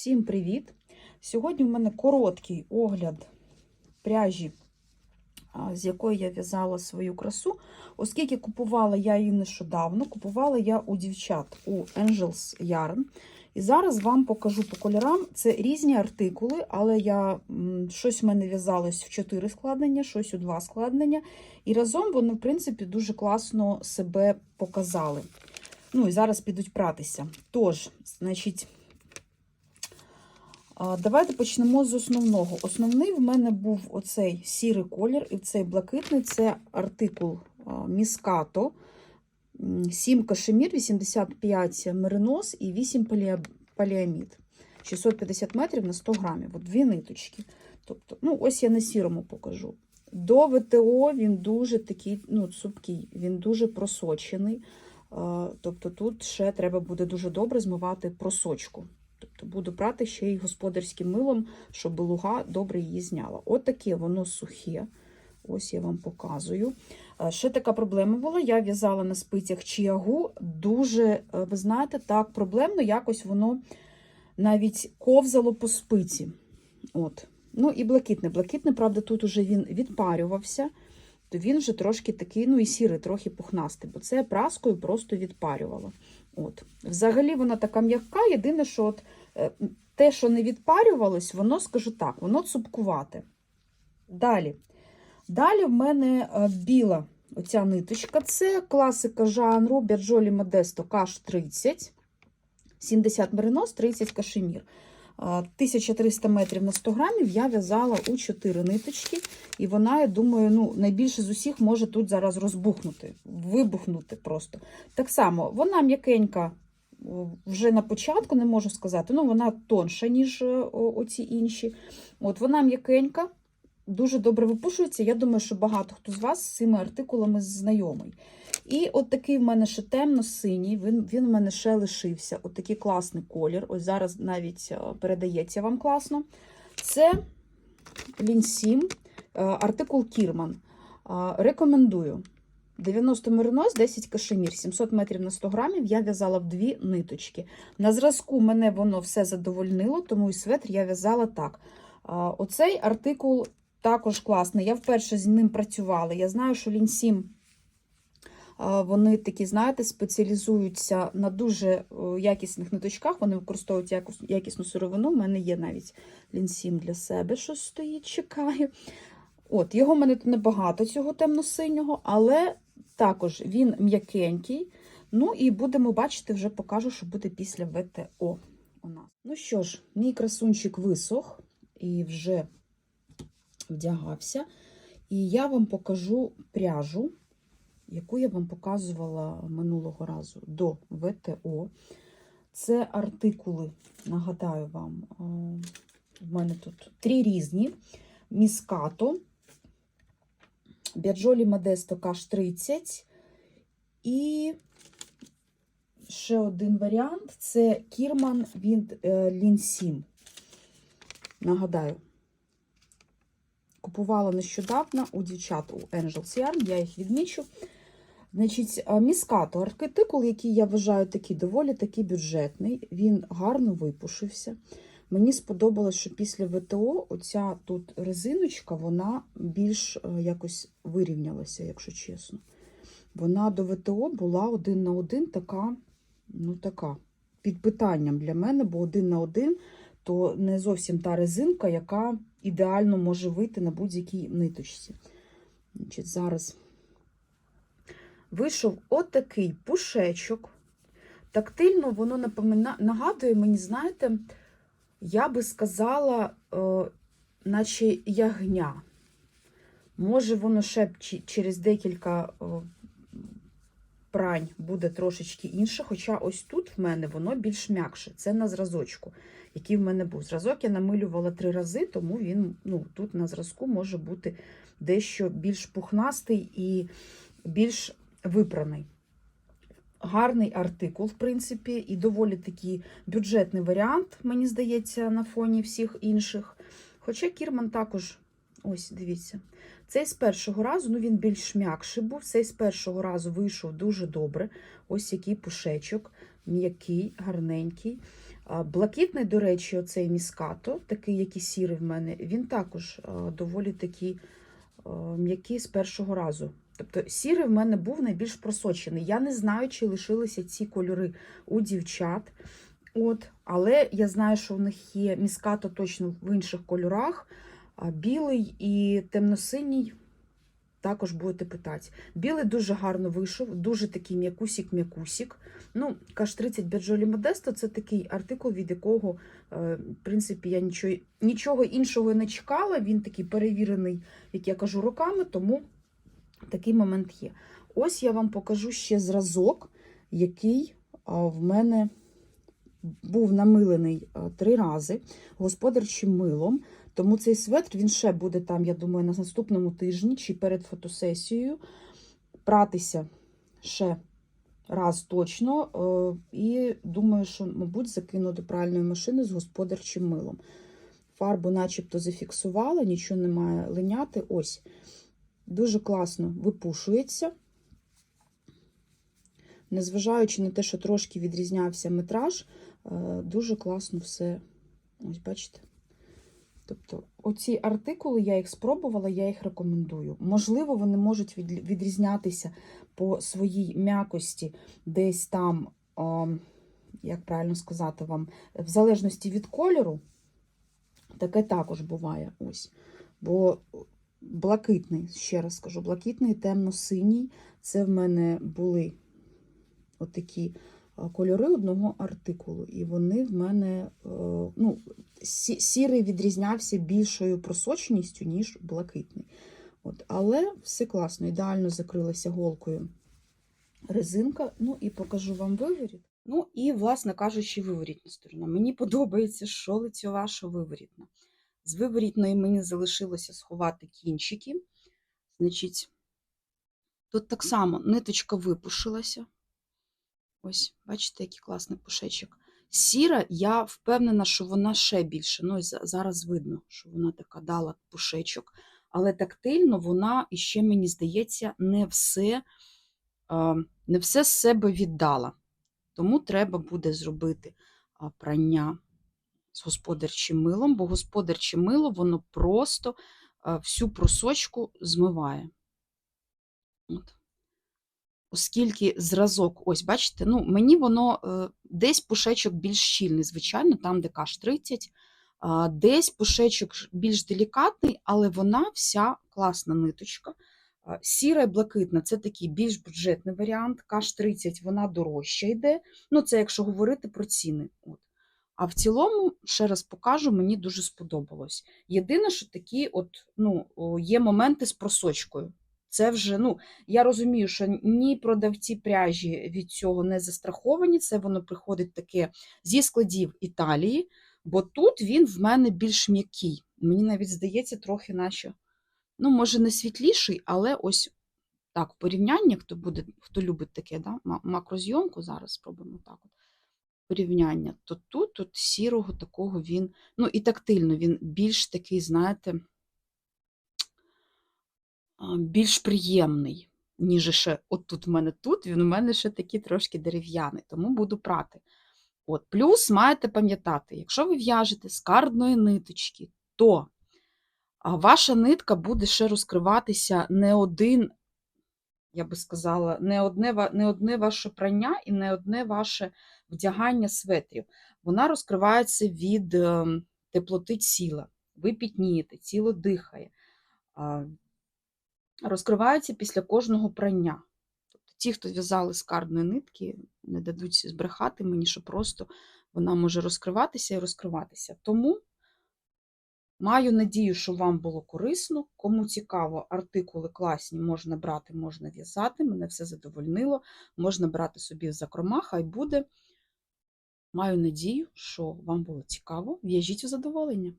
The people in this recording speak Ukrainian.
Всім привіт! Сьогодні в мене короткий огляд пряжі, з якої я в'язала свою красу. Оскільки купувала я її нещодавно, купувала я у дівчат у Angels Yarn. І зараз вам покажу по кольорам. Це різні артикули, але я щось в мене в'язалось в 4 складнення, щось у 2 складнення. І разом вони, в принципі, дуже класно себе показали. Ну і зараз підуть пратися. Тож, значить. Давайте почнемо з основного. Основний в мене був оцей сірий колір і цей блакитний це артикул Міскато, 7 кашемір, 85 меринос і 8 поліа- поліамід. 650 метрів на 100 грамів. От дві ниточки. Тобто, ну, ось я на сірому покажу. До ВТО він дуже такий ну, цупкий, він дуже просочений. Тобто тут ще треба буде дуже добре змивати просочку. Тобто буду прати ще й господарським милом, щоб луга добре її зняла. От таке воно сухе. Ось я вам показую. Е, Ще така проблема була. Я в'язала на спицях чиягу. Дуже, е, ви знаєте, так проблемно, якось воно навіть ковзало по спиці. От. Ну і блакитне. Блакитне, правда, тут уже він відпарювався, то він вже трошки такий, ну і сірий, трохи пухнастий, бо це праскою просто відпарювала. От. Взагалі вона така м'яка, єдине, що от, е, те, що не відпарювалось, воно, скажу так, воно цупкувате. Далі. Далі в мене е, біла оця ниточка. Це класика жанру Берджолі Модесто Каш 30, 70 меринос, 30 кашемір. Е, 1300 метрів на 100 грамів я в'язала у 4 ниточки, і вона, я думаю, ну, найбільше з усіх може тут зараз розбухнути, вибухнути просто. Так само, вона м'якенька вже на початку, не можу сказати, ну вона тонша, ніж е, оці інші. От Вона м'якенька, дуже добре випушується. Я думаю, що багато хто з вас з цими артикулами знайомий. І от такий в мене ще темно-синій, він, він в мене ще лишився. От такий класний колір. Ось зараз навіть е, передається вам класно. Це Лінсім, е, артикул Кірман. Е, Рекомендую. 90 меринос, 10 кашемір, 700 метрів на 100 грамів. Я в'язала в дві ниточки. На зразку мене воно все задовольнило, тому і светр я в'язала так. Оцей артикул також класний. Я вперше з ним працювала. Я знаю, що Лінсім вони такі, знаєте, спеціалізуються на дуже якісних ниточках. Вони використовують якісну сировину. У мене є навіть лінсім для себе, що стоїть, чекає. От, його в мене тут небагато, цього темно-синього, але також він м'якенький. Ну і будемо бачити, вже покажу, що буде після ВТО у нас. Ну що ж, мій красунчик висох і вже вдягався. І я вам покажу пряжу, яку я вам показувала минулого разу до ВТО. Це артикули, нагадаю вам, е, в мене тут три різні: Міскато, Біаджолі Модесто Каш 30 і ще один варіант це Кірман від е, Лінсім. Нагадаю, купувала нещодавно у дівчат у Angels Yarn, я їх відмічу. Значить, міскато архетикул, який я вважаю такий доволі такий бюджетний, він гарно випушився. Мені сподобалось, що після ВТО оця тут резиночка, вона більш е, якось вирівнялася, якщо чесно. Вона до ВТО була один на один така, ну така, під питанням для мене, бо один на один то не зовсім та резинка, яка ідеально може вийти на будь-якій ниточці. Значить, зараз вийшов отакий пушечок. Тактильно воно нагадує мені, знаєте, я би сказала, е, наче ягня. Може, воно ще через декілька е, прань буде трошечки інше, хоча ось тут в мене воно більш м'якше. Це на зразочку, який в мене був. Зразок я намилювала три рази, тому він ну, тут на зразку може бути дещо більш пухнастий і більш випраний. Гарний артикул, в принципі, і доволі такий бюджетний варіант, мені здається, на фоні всіх інших. Хоча Кірман також, ось, дивіться, цей з першого разу, ну він більш м'якший був, цей з першого разу вийшов дуже добре. Ось який пушечок, м'який, гарненький. Блакитний, до речі, оцей міскато, такий, як і сірий в мене, він також доволі такий м'який з першого разу. Тобто сірий в мене був найбільш просочений. Я не знаю, чи лишилися ці кольори у дівчат. От, але я знаю, що в них є міскато точно в інших кольорах, а білий і темно-синій. Також будете питати. Білий дуже гарно вийшов, дуже такий м'якусік-м'якусік. Ну, каш 30 Берджолі Модесто це такий артикул, від якого, е, в принципі, я нічого, нічого іншого не чекала. Він такий перевірений, як я кажу, роками, тому такий момент є. Ось я вам покажу ще зразок, який в мене був намилений три рази господарчим милом. Тому цей светр він ще буде там, я думаю, на наступному тижні чи перед фотосесією пратися ще раз точно. е, І думаю, що, мабуть, закину до пральної машини з господарчим милом. Фарбу начебто зафіксувала, нічого немає линяти. Ось. Дуже класно випушується. Незважаючи на те, що трошки відрізнявся метраж, е, дуже класно все. Ось, бачите? Тобто, оці артикули, я їх спробувала, я їх рекомендую. Можливо, вони можуть від- відрізнятися по своїй м'якості, десь там, як правильно сказати вам, в залежності від кольору, таке також буває. Ось. Бо блакитний, ще раз скажу, блакитний, темно-синій. Це в мене були отакі кольори одного артикулу. І вони в мене, е, ну, сірий відрізнявся більшою просоченістю, ніж блакитний. От, але все класно, ідеально закрилася голкою резинка. Ну і покажу вам виворіт. Ну і, власне кажучи, виворітна сторона. Мені подобається, що лицьова, що виворітна. З виворітної мені залишилося сховати кінчики. Значить, тут так само ниточка випушилася. Ось, бачите, який класний пушечок. Сіра, я впевнена, що вона ще більше. Ну, зараз видно, що вона така дала пушечок. Але тактильно вона іще, мені здається, не все, не все з себе віддала. Тому треба буде зробити прання з господарчим милом, бо господарче мило воно просто всю просочку змиває. От. Оскільки зразок, ось бачите, ну, мені воно е, десь пушечок більш щільний, звичайно, там, де каш 30, десь пушечок більш делікатний, але вона вся класна ниточка. Сіра і блакитна це такий більш бюджетний варіант. Каш 30 вона дорожча йде. Ну, це якщо говорити про ціни. От. А в цілому, ще раз покажу, мені дуже сподобалось. Єдине, що такі от, ну, є моменти з просочкою. Це вже, ну, я розумію, що ні продавці пряжі від цього не застраховані. Це воно приходить таке зі складів Італії, бо тут він в мене більш м'який. Мені навіть здається, трохи наче, ну, може, не світліший, але ось так, в порівнянні, хто буде, хто любить таке, да? макрозйомку, зараз спробуємо так. От. Порівняння, то тут, тут сірого такого він, ну і тактильно, він більш такий, знаєте, більш приємний, ніж ще от тут в мене тут, він у мене ще такий трошки дерев'яний, тому буду прати. От, плюс маєте пам'ятати, якщо ви в'яжете з кардної ниточки, то ваша нитка буде ще розкриватися не один, я би сказала, не одне, не одне ваше прання і не одне ваше вдягання светрів. Вона розкривається від ем, теплоти тіла. Ви пітнієте, тіло дихає. розкривається після кожного прання. Тобто ті, хто в'язали з нитки, не дадуть збрехати мені, що просто вона може розкриватися і розкриватися. Тому маю надію, що вам було корисно. Кому цікаво, артикули класні, можна брати, можна в'язати. Мене все задовольнило. Можна брати собі в закрома, хай буде. Маю надію, що вам було цікаво. В'яжіть у задоволення.